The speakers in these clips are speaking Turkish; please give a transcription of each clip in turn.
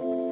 thank you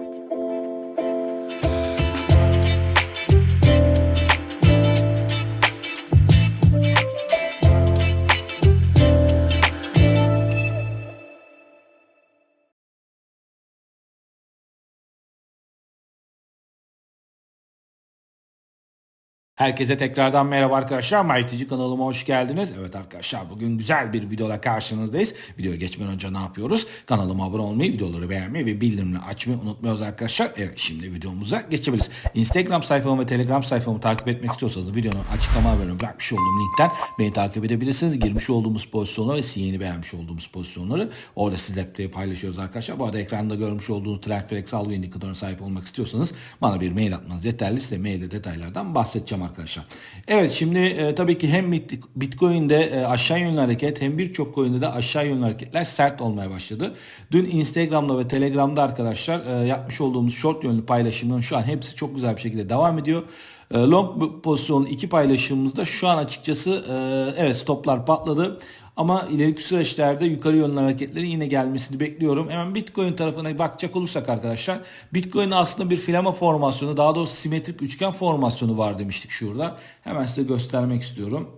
Herkese tekrardan merhaba arkadaşlar. MyTG kanalıma hoş geldiniz. Evet arkadaşlar bugün güzel bir videola karşınızdayız. Videoya geçmeden önce ne yapıyoruz? Kanalıma abone olmayı, videoları beğenmeyi ve bildirimleri açmayı unutmuyoruz arkadaşlar. Evet şimdi videomuza geçebiliriz. Instagram sayfamı ve Telegram sayfamı takip etmek istiyorsanız videonun açıklama bölümüne bırakmış olduğum linkten beni takip edebilirsiniz. Girmiş olduğumuz pozisyonları ve yeni beğenmiş olduğumuz pozisyonları orada sizlerle paylaşıyoruz arkadaşlar. Bu arada ekranda görmüş olduğunuz Trendflex algı indikatörüne sahip olmak istiyorsanız bana bir mail atmanız yeterli. Size mailde detaylardan bahsedeceğim arkadaşlar. Evet şimdi e, tabii ki hem Bit- Bitcoin'de e, aşağı yönlü hareket hem birçok coin'de de aşağı yönlü hareketler sert olmaya başladı. Dün Instagram'da ve Telegram'da arkadaşlar e, yapmış olduğumuz short yönlü paylaşımların şu an hepsi çok güzel bir şekilde devam ediyor. E, long pozisyonun iki paylaşımımızda şu an açıkçası e, evet stoplar patladı. Ama ileriki süreçlerde yukarı yönlü hareketlerin yine gelmesini bekliyorum. Hemen Bitcoin tarafına bakacak olursak arkadaşlar. Bitcoin aslında bir filama formasyonu daha doğrusu simetrik üçgen formasyonu var demiştik şurada. Hemen size göstermek istiyorum.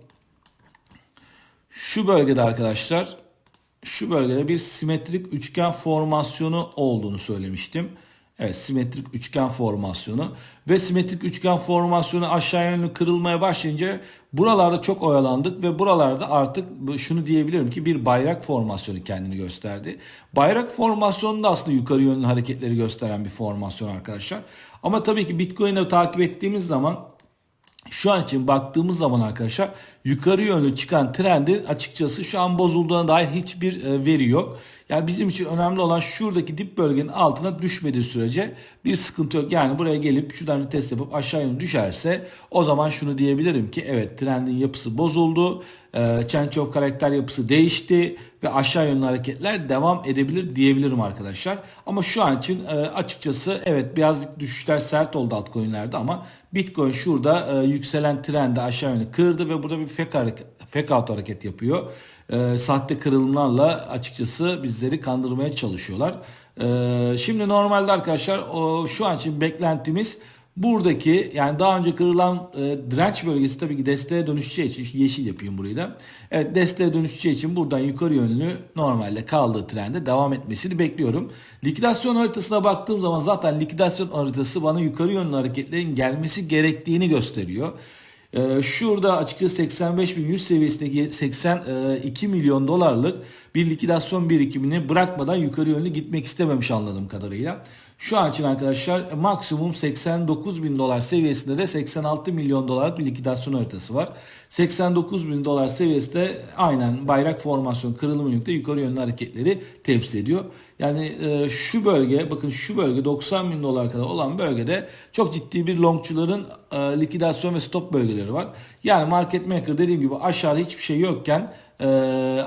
Şu bölgede arkadaşlar şu bölgede bir simetrik üçgen formasyonu olduğunu söylemiştim. Evet simetrik üçgen formasyonu ve simetrik üçgen formasyonu aşağı yönlü kırılmaya başlayınca buralarda çok oyalandık ve buralarda artık şunu diyebilirim ki bir bayrak formasyonu kendini gösterdi. Bayrak formasyonu da aslında yukarı yönlü hareketleri gösteren bir formasyon arkadaşlar. Ama tabii ki Bitcoin'i takip ettiğimiz zaman şu an için baktığımız zaman arkadaşlar yukarı yönlü çıkan trendin açıkçası şu an bozulduğuna dair hiçbir e, veri yok. Yani bizim için önemli olan şuradaki dip bölgenin altına düşmediği sürece bir sıkıntı yok. Yani buraya gelip şuradan test yapıp aşağı yönlü düşerse o zaman şunu diyebilirim ki evet trendin yapısı bozuldu. E, change karakter yapısı değişti ve aşağı yönlü hareketler devam edebilir diyebilirim arkadaşlar. Ama şu an için e, açıkçası evet birazcık düşüşler sert oldu altcoin'lerde ama Bitcoin şurada e, yükselen trendi aşağı yönlü kırdı ve burada bir fake, hareket, fake out hareket yapıyor. E, sahte kırılımlarla açıkçası bizleri kandırmaya çalışıyorlar. E, şimdi normalde arkadaşlar o, şu an için beklentimiz buradaki yani daha önce kırılan e, direnç bölgesi tabii ki desteğe dönüşeceği için yeşil yapayım burayı da. Evet desteğe dönüşeceği için buradan yukarı yönlü normalde kaldığı trende devam etmesini bekliyorum. Likidasyon haritasına baktığım zaman zaten likidasyon haritası bana yukarı yönlü hareketlerin gelmesi gerektiğini gösteriyor. Ee, şurada açıkçası 85.100 seviyesindeki 82 milyon dolarlık bir likidasyon birikimini bırakmadan yukarı yönlü gitmek istememiş anladığım kadarıyla. Şu an için arkadaşlar maksimum 89 bin dolar seviyesinde de 86 milyon dolarlık bir likidasyon haritası var. 89 bin dolar seviyesinde aynen bayrak formasyon kırılımı yönünde yukarı yönlü hareketleri temsil ediyor. Yani e, şu bölge bakın şu bölge 90 bin dolar kadar olan bölgede çok ciddi bir longçuların e, likidasyon ve stop bölgeleri var. Yani market maker dediğim gibi aşağıda hiçbir şey yokken e,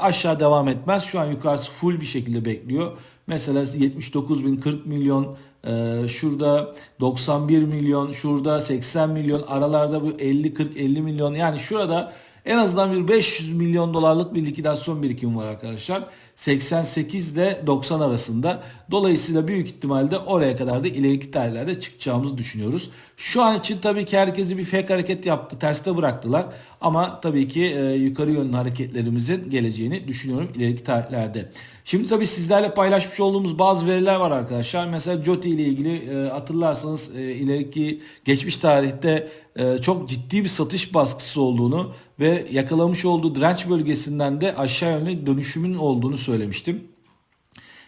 aşağı devam etmez. Şu an yukarısı full bir şekilde bekliyor. Mesela 79 bin 40 milyon ee, şurada 91 milyon, şurada 80 milyon, aralarda bu 50 40 50 milyon. Yani şurada en azından bir 500 milyon dolarlık bir likidasyon birikimi var arkadaşlar. 88 ile 90 arasında. Dolayısıyla büyük ihtimalle oraya kadar da ileriki tarihlerde çıkacağımızı düşünüyoruz. Şu an için tabii ki herkesi bir fake hareket yaptı. Terste bıraktılar. Ama tabii ki e, yukarı yönlü hareketlerimizin geleceğini düşünüyorum ileriki tarihlerde. Şimdi tabii sizlerle paylaşmış olduğumuz bazı veriler var arkadaşlar. Mesela Joti ile ilgili e, hatırlarsanız e, ileriki geçmiş tarihte e, çok ciddi bir satış baskısı olduğunu ve yakalamış olduğu direnç bölgesinden de aşağı yönlü dönüşümün olduğunu söylemiştim.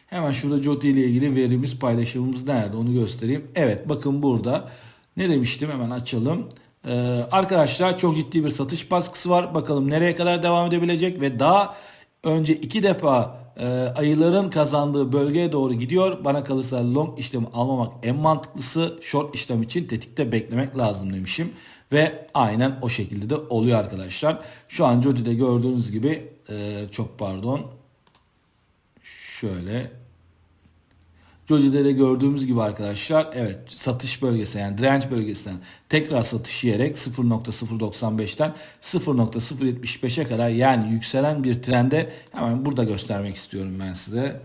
Hemen şurada Joti ile ilgili verimiz paylaşımımız nerede onu göstereyim. Evet bakın burada ne demiştim hemen açalım. Ee, arkadaşlar çok ciddi bir satış baskısı var. Bakalım nereye kadar devam edebilecek ve daha önce iki defa e, ayıların kazandığı bölgeye doğru gidiyor. Bana kalırsa long işlemi almamak en mantıklısı. Short işlem için tetikte beklemek lazım demişim. Ve aynen o şekilde de oluyor arkadaşlar. Şu an Jodi'de gördüğünüz gibi e, çok pardon. Şöyle Joji'de de gördüğümüz gibi arkadaşlar evet satış bölgesi yani direnç bölgesinden tekrar satış yiyerek 0.095'ten 0.075'e kadar yani yükselen bir trende hemen burada göstermek istiyorum ben size.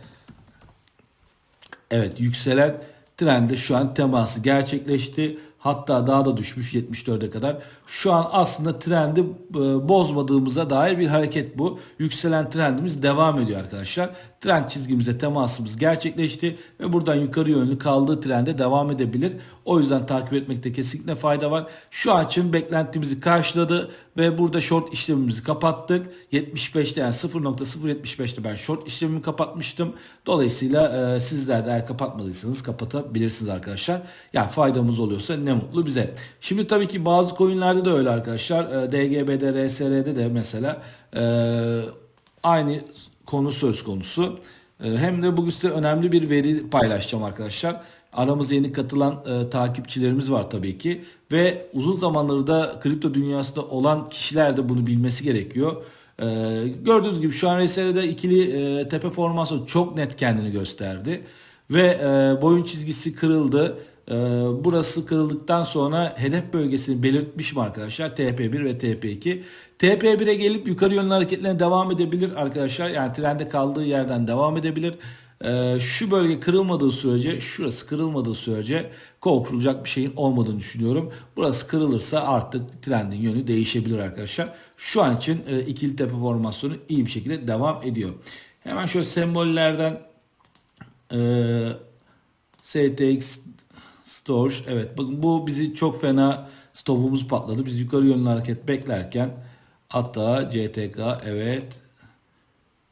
Evet yükselen trende şu an teması gerçekleşti. Hatta daha da düşmüş 74'e kadar. Şu an aslında trendi e, bozmadığımıza dair bir hareket bu. Yükselen trendimiz devam ediyor arkadaşlar. Trend çizgimize temasımız gerçekleşti ve buradan yukarı yönlü kaldığı trende devam edebilir. O yüzden takip etmekte kesinlikle fayda var. Şu an için beklentimizi karşıladı ve burada short işlemimizi kapattık. 75'te yani 0.075'te ben short işlemimi kapatmıştım. Dolayısıyla e, sizler de eğer kapatmadıysanız kapatabilirsiniz arkadaşlar. Yani faydamız oluyorsa ne mutlu bize. Şimdi tabii ki bazı coinlerde de öyle arkadaşlar. E, DGB'de, RSR'de de mesela e, aynı konu söz konusu. E, hem de bugün size önemli bir veri paylaşacağım arkadaşlar. Aramıza yeni katılan e, takipçilerimiz var tabii ki ve uzun zamanları da kripto dünyasında olan kişiler de bunu bilmesi gerekiyor. E, gördüğünüz gibi şu an RSR'de ikili e, tepe formasyonu çok net kendini gösterdi ve e, boyun çizgisi kırıldı. E, burası kırıldıktan sonra hedef bölgesini belirtmişim arkadaşlar TP1 ve TP2. TP1'e gelip yukarı yönlü hareketlerine devam edebilir arkadaşlar. Yani trende kaldığı yerden devam edebilir. Ee, şu bölge kırılmadığı sürece şurası kırılmadığı sürece korkulacak bir şeyin olmadığını düşünüyorum. Burası kırılırsa artık trendin yönü değişebilir arkadaşlar. Şu an için e, ikili tepe formasyonu iyi bir şekilde devam ediyor. Hemen şöyle sembollerden e, STX Storage evet bakın bu bizi çok fena stopumuz patladı. Biz yukarı yönlü hareket beklerken hatta CTK evet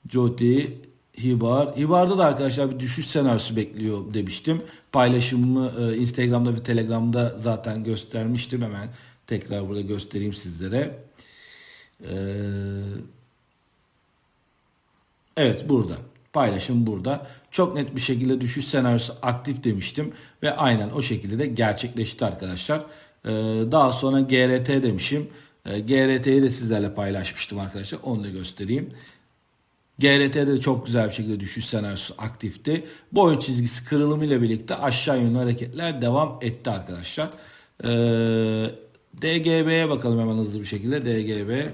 Joti Hibar. Hibar'da da arkadaşlar bir düşüş senaryosu bekliyor demiştim. Paylaşımımı e, Instagram'da ve Telegram'da zaten göstermiştim. Hemen tekrar burada göstereyim sizlere. Ee, evet burada. Paylaşım burada. Çok net bir şekilde düşüş senaryosu aktif demiştim. Ve aynen o şekilde de gerçekleşti arkadaşlar. Ee, daha sonra GRT demişim. Ee, GRT'yi de sizlerle paylaşmıştım arkadaşlar. Onu da göstereyim. GRT'de de çok güzel bir şekilde düşüş senaryosu aktifti. Boyun çizgisi kırılımı ile birlikte aşağı yönlü hareketler devam etti arkadaşlar. Ee, DGB'ye bakalım hemen hızlı bir şekilde. DGB.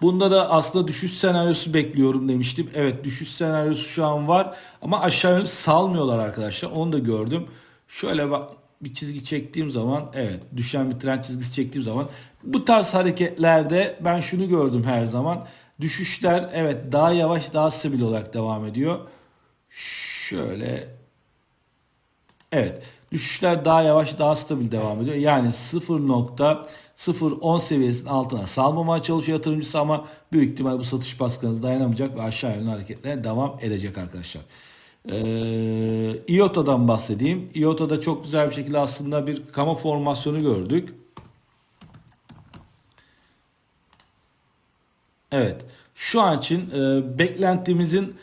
Bunda da aslında düşüş senaryosu bekliyorum demiştim. Evet düşüş senaryosu şu an var ama aşağı yönlü salmıyorlar arkadaşlar. Onu da gördüm. Şöyle bak bir çizgi çektiğim zaman evet düşen bir trend çizgisi çektiğim zaman bu tarz hareketlerde ben şunu gördüm her zaman. Düşüşler evet daha yavaş daha stabil olarak devam ediyor. Şöyle evet düşüşler daha yavaş daha stabil devam ediyor. Yani 0.010 seviyesinin altına salmamaya çalışıyor yatırımcısı ama büyük ihtimal bu satış baskınız dayanamayacak ve aşağı yönlü hareketlerine devam edecek arkadaşlar. Ee, IOTA'dan bahsedeyim. IOTA'da çok güzel bir şekilde aslında bir kama formasyonu gördük. Evet. Şu an için e, beklentimizin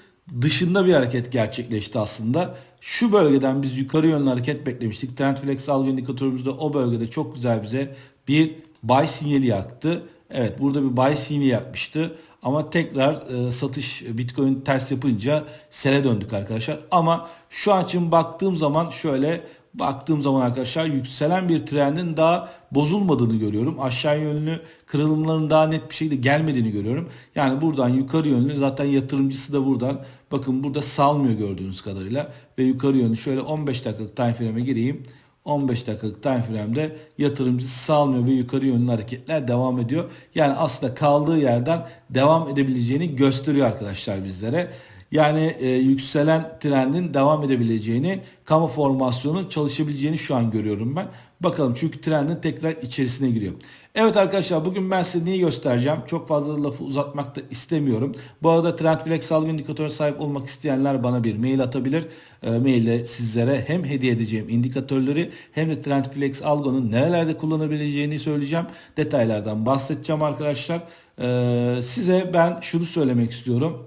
dışında bir hareket gerçekleşti aslında. Şu bölgeden biz yukarı yönlü hareket beklemiştik. Trendflex algı indikatörümüzde o bölgede çok güzel bize bir buy sinyali yaktı. Evet burada bir buy sinyali yapmıştı. Ama tekrar e, satış Bitcoin ters yapınca sele döndük arkadaşlar. Ama şu an için baktığım zaman şöyle baktığım zaman arkadaşlar yükselen bir trendin daha bozulmadığını görüyorum. Aşağı yönlü kırılımların daha net bir şekilde gelmediğini görüyorum. Yani buradan yukarı yönlü zaten yatırımcısı da buradan bakın burada salmıyor gördüğünüz kadarıyla ve yukarı yönlü şöyle 15 dakikalık time frame'e gireyim. 15 dakikalık time frame'de yatırımcısı salmıyor ve yukarı yönlü hareketler devam ediyor. Yani aslında kaldığı yerden devam edebileceğini gösteriyor arkadaşlar bizlere. Yani e, yükselen trendin devam edebileceğini, kamu formasyonu çalışabileceğini şu an görüyorum ben. Bakalım çünkü trendin tekrar içerisine giriyor. Evet arkadaşlar bugün ben size neyi göstereceğim? Çok fazla lafı uzatmak da istemiyorum. Bu arada Trendflex algı indikatörüne sahip olmak isteyenler bana bir mail atabilir. E, mailde sizlere hem hediye edeceğim indikatörleri hem de Trendflex algonun nerelerde kullanabileceğini söyleyeceğim. Detaylardan bahsedeceğim arkadaşlar. E, size ben şunu söylemek istiyorum.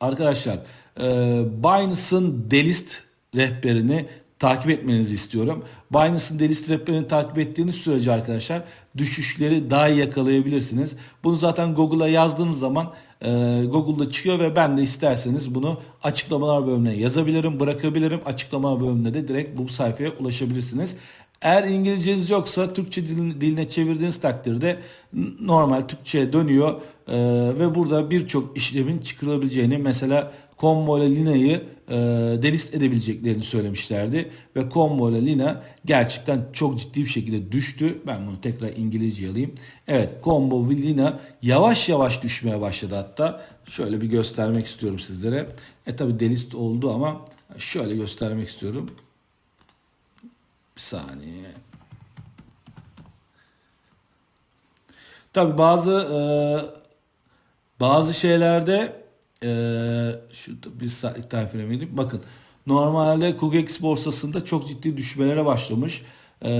Arkadaşlar e, Binance'ın delist rehberini takip etmenizi istiyorum. Binance'ın delist rehberini takip ettiğiniz sürece arkadaşlar düşüşleri daha iyi yakalayabilirsiniz. Bunu zaten Google'a yazdığınız zaman e, Google'da çıkıyor ve ben de isterseniz bunu açıklamalar bölümüne yazabilirim, bırakabilirim. Açıklamalar bölümüne de direkt bu sayfaya ulaşabilirsiniz. Eğer İngilizceniz yoksa Türkçe diline çevirdiğiniz takdirde normal Türkçe'ye dönüyor ee, ve burada birçok işlemin çıkarılabileceğini mesela Combo ile Lina'yı e, delist edebileceklerini söylemişlerdi. Ve Combo ile Lina gerçekten çok ciddi bir şekilde düştü. Ben bunu tekrar İngilizce alayım. Evet Combo ve Lina yavaş yavaş düşmeye başladı hatta. Şöyle bir göstermek istiyorum sizlere. E tabi delist oldu ama şöyle göstermek istiyorum. Bir saniye. Tabi bazı e, bazı şeylerde e, şu bir saatlik tayfire Bakın normalde Kugex borsasında çok ciddi düşmelere başlamış. E,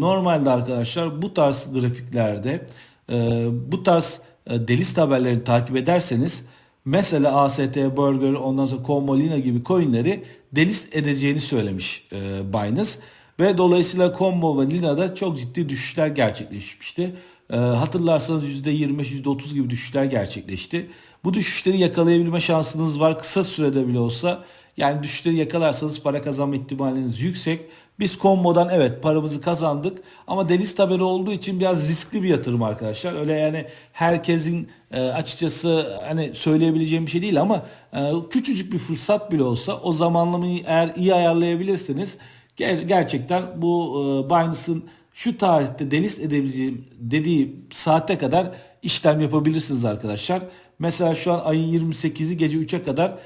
normalde arkadaşlar bu tarz grafiklerde e, bu tarz e, delis haberlerini takip ederseniz mesela AST, Burger, ondan sonra Combolina gibi coinleri delist edeceğini söylemiş e, Binance. Ve dolayısıyla Combo ve Lina'da çok ciddi düşüşler gerçekleşmişti. E, hatırlarsanız %25, %30 gibi düşüşler gerçekleşti. Bu düşüşleri yakalayabilme şansınız var kısa sürede bile olsa. Yani düşüşleri yakalarsanız para kazanma ihtimaliniz yüksek. Biz kombodan evet paramızı kazandık ama delist haberi olduğu için biraz riskli bir yatırım arkadaşlar. Öyle yani herkesin e, açıkçası hani söyleyebileceğim bir şey değil ama e, küçücük bir fırsat bile olsa o zamanlamayı eğer iyi ayarlayabilirseniz ger- gerçekten bu e, Binance'ın şu tarihte delist edebileceğim dediği saate kadar işlem yapabilirsiniz arkadaşlar. Mesela şu an ayın 28'i gece 3'e kadar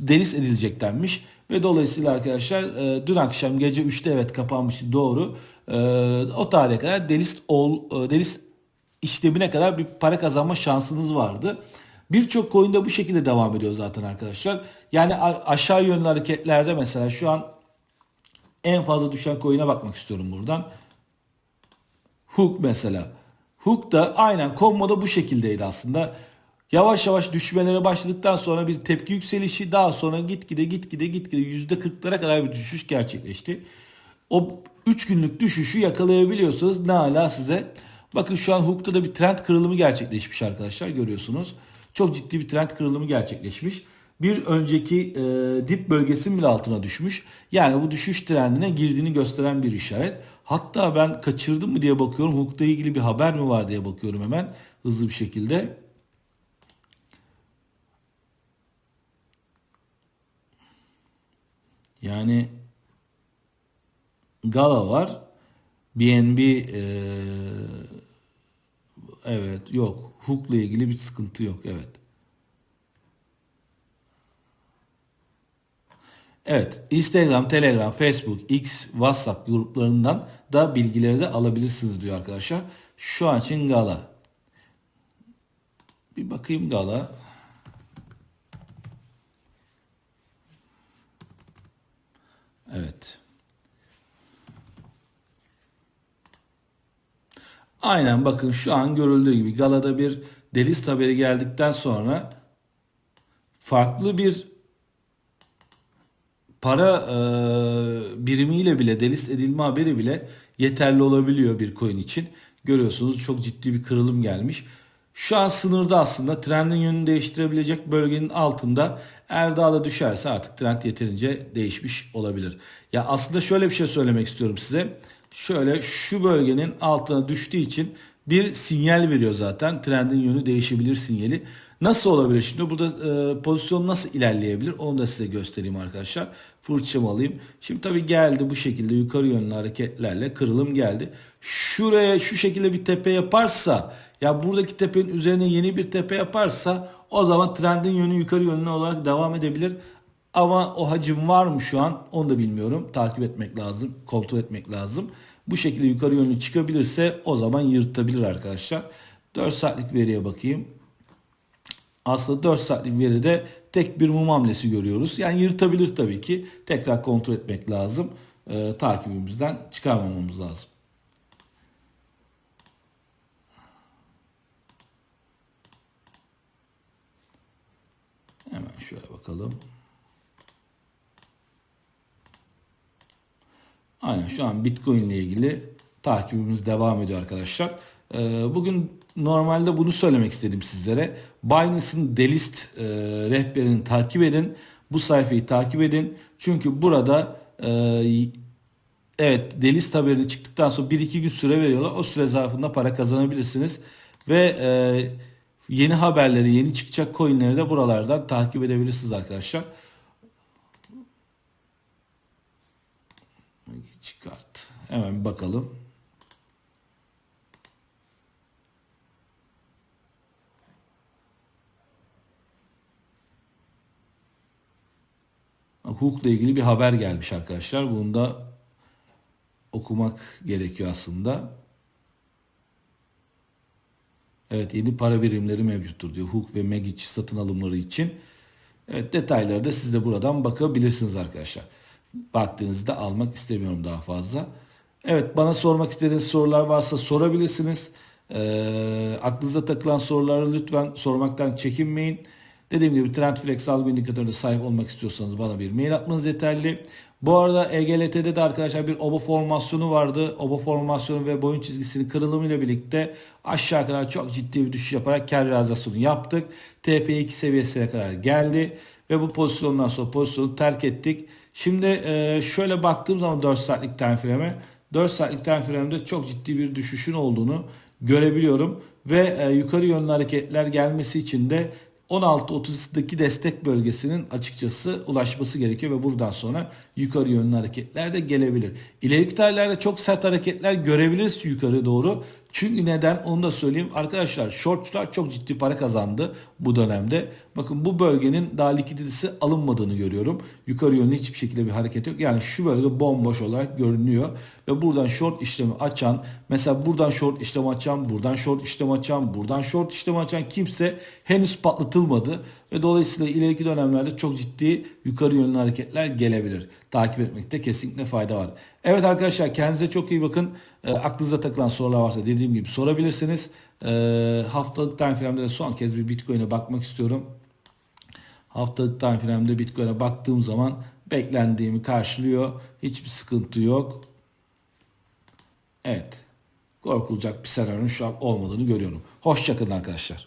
delist edilecek denmiş. Ve dolayısıyla arkadaşlar e, dün akşam gece 3'te evet kapanmıştı doğru. E, o tarihe kadar delist, ol, e, delist işlemine kadar bir para kazanma şansınız vardı. Birçok coin'de bu şekilde devam ediyor zaten arkadaşlar. Yani aşağı yönlü hareketlerde mesela şu an en fazla düşen coin'e bakmak istiyorum buradan. Hook mesela. Hook da aynen Kommo'da bu şekildeydi aslında. Yavaş yavaş düşmelere başladıktan sonra bir tepki yükselişi daha sonra gitgide gitgide gitgide %40'lara kadar bir düşüş gerçekleşti. O 3 günlük düşüşü yakalayabiliyorsanız ne hala size. Bakın şu an Hook'ta da bir trend kırılımı gerçekleşmiş arkadaşlar görüyorsunuz. Çok ciddi bir trend kırılımı gerçekleşmiş. Bir önceki e, dip bölgesinin bile altına düşmüş. Yani bu düşüş trendine girdiğini gösteren bir işaret. Hatta ben kaçırdım mı diye bakıyorum. Hook'ta ilgili bir haber mi var diye bakıyorum hemen hızlı bir şekilde. Yani Gala var. BNB e, evet yok. Hook'la ilgili bir sıkıntı yok. Evet. Evet, Instagram, Telegram, Facebook, X, WhatsApp gruplarından da bilgileri de alabilirsiniz diyor arkadaşlar. Şu an için Gala. Bir bakayım Gala. Evet. Aynen bakın şu an görüldüğü gibi Gala'da bir delist haberi geldikten sonra farklı bir para e, birimiyle bile delist edilme haberi bile yeterli olabiliyor bir coin için. Görüyorsunuz çok ciddi bir kırılım gelmiş. Şu an sınırda aslında trendin yönünü değiştirebilecek bölgenin altında eğer daha da düşerse artık trend yeterince değişmiş olabilir. Ya aslında şöyle bir şey söylemek istiyorum size. Şöyle şu bölgenin altına düştüğü için bir sinyal veriyor zaten. Trendin yönü değişebilir sinyali. Nasıl olabilir şimdi? Burada e, pozisyon nasıl ilerleyebilir? Onu da size göstereyim arkadaşlar. Fırçamı alayım. Şimdi tabii geldi bu şekilde yukarı yönlü hareketlerle kırılım geldi. Şuraya şu şekilde bir tepe yaparsa ya buradaki tepenin üzerine yeni bir tepe yaparsa o zaman trendin yönü yukarı yönlü olarak devam edebilir. Ama o hacim var mı şu an onu da bilmiyorum. Takip etmek lazım, kontrol etmek lazım. Bu şekilde yukarı yönlü çıkabilirse o zaman yırtabilir arkadaşlar. 4 saatlik veriye bakayım. Aslında 4 saatlik veride tek bir mum hamlesi görüyoruz. Yani yırtabilir tabii ki. Tekrar kontrol etmek lazım. Ee, takibimizden çıkarmamamız lazım. Hemen şöyle bakalım. Aynen şu an Bitcoin ile ilgili takibimiz devam ediyor arkadaşlar. Ee, bugün normalde bunu söylemek istedim sizlere. Binance'ın delist e, rehberini takip edin. Bu sayfayı takip edin. Çünkü burada e, evet delist haberini çıktıktan sonra 1-2 gün süre veriyorlar. O süre zarfında para kazanabilirsiniz. Ve e, Yeni haberleri, yeni çıkacak coinleri de buralardan takip edebilirsiniz arkadaşlar. Çıkart. Hemen bakalım. Hukukla ilgili bir haber gelmiş arkadaşlar. Bunu da okumak gerekiyor aslında. Evet yeni para birimleri mevcuttur diyor. Hook ve Magic satın alımları için. Evet detayları da siz de buradan bakabilirsiniz arkadaşlar. Baktığınızda almak istemiyorum daha fazla. Evet bana sormak istediğiniz sorular varsa sorabilirsiniz. Ee, aklınıza takılan soruları lütfen sormaktan çekinmeyin. Dediğim gibi Trendflex algı indikatörüne sahip olmak istiyorsanız bana bir mail atmanız yeterli. Bu arada EGLT'de de arkadaşlar bir oba formasyonu vardı. Oba formasyonu ve boyun çizgisinin kırılımıyla birlikte aşağı kadar çok ciddi bir düşüş yaparak kar realizasyonu yaptık. TP2 seviyesine kadar geldi ve bu pozisyondan sonra pozisyonu terk ettik. Şimdi e, şöyle baktığım zaman 4 saatlik time frame'e 4 saatlik time frame'de çok ciddi bir düşüşün olduğunu görebiliyorum ve e, yukarı yönlü hareketler gelmesi için de 16.30'daki destek bölgesinin açıkçası ulaşması gerekiyor ve buradan sonra yukarı yönlü hareketler de gelebilir. İleriki tarihlerde çok sert hareketler görebiliriz yukarı doğru. Çünkü neden onu da söyleyeyim. Arkadaşlar shortçular çok ciddi para kazandı bu dönemde. Bakın bu bölgenin daha likiditesi alınmadığını görüyorum. Yukarı yönlü hiçbir şekilde bir hareket yok. Yani şu bölge bomboş olarak görünüyor. Ve buradan short işlemi açan, mesela buradan short işlemi açan, buradan short işlemi açan, buradan short işlemi açan kimse henüz patlatılmadı. Ve dolayısıyla ileriki dönemlerde çok ciddi yukarı yönlü hareketler gelebilir. Takip etmekte kesinlikle fayda var. Evet arkadaşlar kendinize çok iyi bakın. E, aklınıza takılan sorular varsa dediğim gibi sorabilirsiniz. E, haftalık time frame'de de son kez bir Bitcoin'e bakmak istiyorum. Haftalık time frame'de Bitcoin'e baktığım zaman beklendiğimi karşılıyor. Hiçbir sıkıntı yok. Evet. Korkulacak bir senaryonun şu an olmadığını görüyorum. Hoşçakalın arkadaşlar.